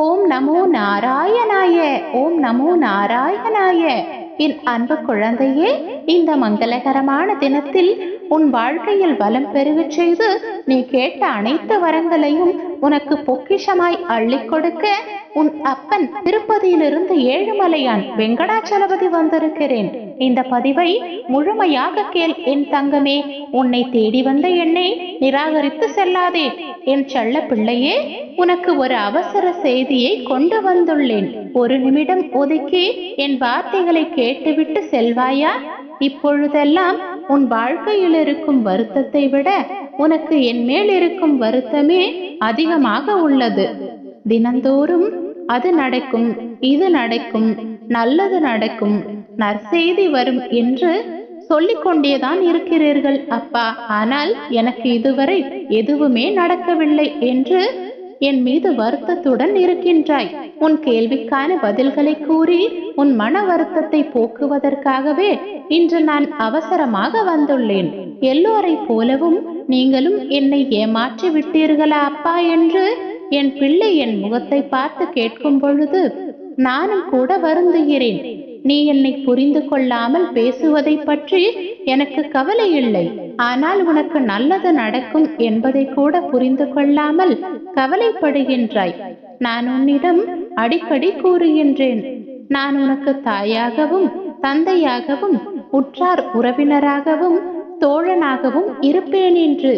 ஓம் நமோ நாராயணாய ஓம் நமோ நாராயணாய. என் அன்பு குழந்தையே இந்த மங்களகரமான தினத்தில் உன் வாழ்க்கையில் வலம் பெருகச் செய்து நீ கேட்ட அனைத்து வரங்களையும் உனக்கு பொக்கிஷமாய் அள்ளிக் கொடுக்க உன் அப்பன் திருப்பதியிலிருந்து ஏழுமலையான் வெங்கடாச்சலபதி வந்திருக்கிறேன். இந்த பதிவை முழுமையாக கேள் என் தங்கமே. உன்னை தேடி வந்த என்னை நிராகரித்து செல்லாதே. என் செல்ல பிள்ளையே உனக்கு ஒரு அவசர செய்தியை கொண்டு வந்துள்ளேன். ஒரு நிமிடம் ஒதுக்கி என் வார்த்தைகளை கேட்டுவிட்டு செல்வாயா? இப்பொழுதெல்லாம் உன் வாழ்க்கையில் இருக்கும் வருத்தத்தை விட உனக்கு என் மேல் இருக்கும் வருத்தமே அதிகமாக உள்ளது. தினந்தோறும் அது நடக்கும் இது நடக்கும் நல்லது நடக்கும் நற்செய்தி வரும் என்று சொல்லிக் கொண்டேதான் இருக்கிறீர்கள். அப்பா ஆனால் எனக்கு இதுவரை எதுவுமே நடக்கவில்லை என்று என் மீது வருத்தத்துடன் இருக்கின்றாய். உன் கேள்விக்கான பதில்களை கூறி உன் மன வருத்தத்தை போக்குவதற்காகவே இன்று நான் அவசரமாக வந்துள்ளேன். எல்லோரை போலவும் நீங்களும் என்னை ஏமாற்றி விட்டீர்களா அப்பா என்று என் பிள்ளை என் முகத்தை பார்த்து கேட்கும் பொழுது நானும் கூட வருந்துகிறேன். நீ என்னை புரிந்து கொள்ளாமல் பேசுவதை பற்றி எனக்கு கவலை இல்லை. ஆனால் உனக்கு நல்லது நடக்கும் என்பதை கூட புரிந்து கொள்ளாமல் கவலைப்படுகின்றாய். நான் உன்னிடம் அடிக்கடி கூறுகின்றேன். நான் உனக்கு தாயாகவும் தந்தையாகவும் உற்றார் உறவினராகவும் தோழனாகவும் இருப்பேன் என்று.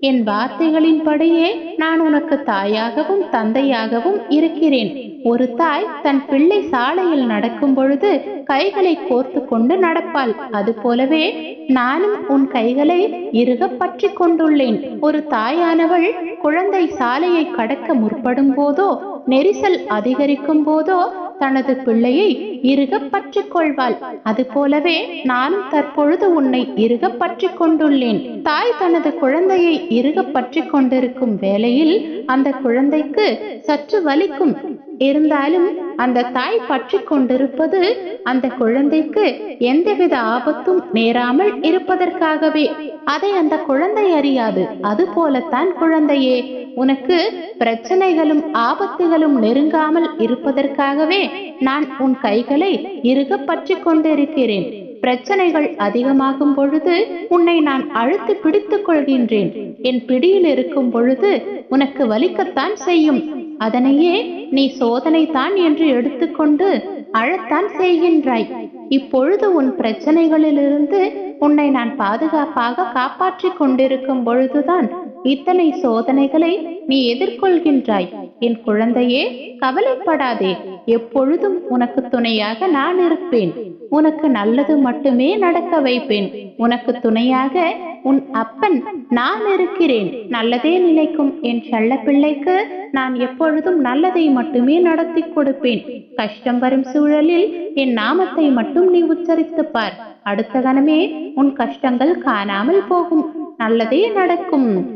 என் வார்த்தைகளின்படியே நான் உனக்கு தாயாகவும் தந்தையாகவும் இருக்கிறேன். ஒரு தாய் தன் பிள்ளை சாலையில் நடக்கும் பொழுது கைகளை கோர்த்து கொண்டு நடப்பாள். அது போலவே நானும் உன் கைகளை இறுக பற்றி கொண்டுள்ளேன். ஒரு தாயானவள் குழந்தை சாலையை கடக்க முற்படும் போதோ நெரிசல் அதிகரிக்கும் போதோ தனது பிள்ளையை இறுக பற்றி கொள்வாள். அது போலவே நானும் தற்பொழுது உன்னை இறுக பற்றி கொண்டுள்ளேன். தாய் தனது குழந்தையை இறுக பற்றி கொண்டிருக்கும் வேளையில் அந்த குழந்தைக்கு சற்று வலிக்கும். இருந்தாலும் அந்த தாய் பற்றி கொண்டிருப்பது அந்த குழந்தைக்கு எந்தவித ஆபத்தும் நேராமல் இருப்பதற்காகவே. அதை அந்த குழந்தை அறியாது. அது போலத்தான் குழந்தையே. உனக்கு பிரச்சனைகளும் ஆபத்துகளும் நெருங்காமல் இருப்பதற்காகவே நான் உன் கைகளை இறுக பற்றி கொண்டிருக்கிறேன். பிரச்சனைகள் அதிகமாகும் பொழுது உன்னை நான் அழுத்து பிடித்துக் கொள்கின்றேன். என் பிடியில் இருக்கும் பொழுது உனக்கு வலிக்கத்தான் செய்யும். அதனையே நீ சோதனை தான் என்று எடுத்துக்கொண்டு அழத்தான் செய்கின்றாய். இப்பொழுது உன் பிரச்சனைகளிலிருந்து உன்னை நான் பாதுகாப்பாக காப்பாற்றிக் கொண்டிருக்கும் பொழுதுதான் இத்தனை சோதனைகளை நீ எதிர்கொள்கின்றாய். என் குழந்தையே கவலைப்படாதே. எப்பொழுதும் உனக்கு துணையாக நான் இருப்பேன். உனக்கு நல்லது மட்டுமே நடக்க வைப்பேன். உனக்கு துணையாக உன் அப்பன் நான் இருக்கிறேன். நல்லதே நிலைக்கும். என் செல்ல பிள்ளைக்கு நான் எப்பொழுதும் நல்லதை மட்டுமே நடத்தி கொடுப்பேன். கஷ்டம் வரும் சூழலில் என் நாமத்தை மட்டும் நீ உச்சரித்து பார். அடுத்த கணமே உன் கஷ்டங்கள் காணாமல் போகும். நல்லதே நடக்கும்.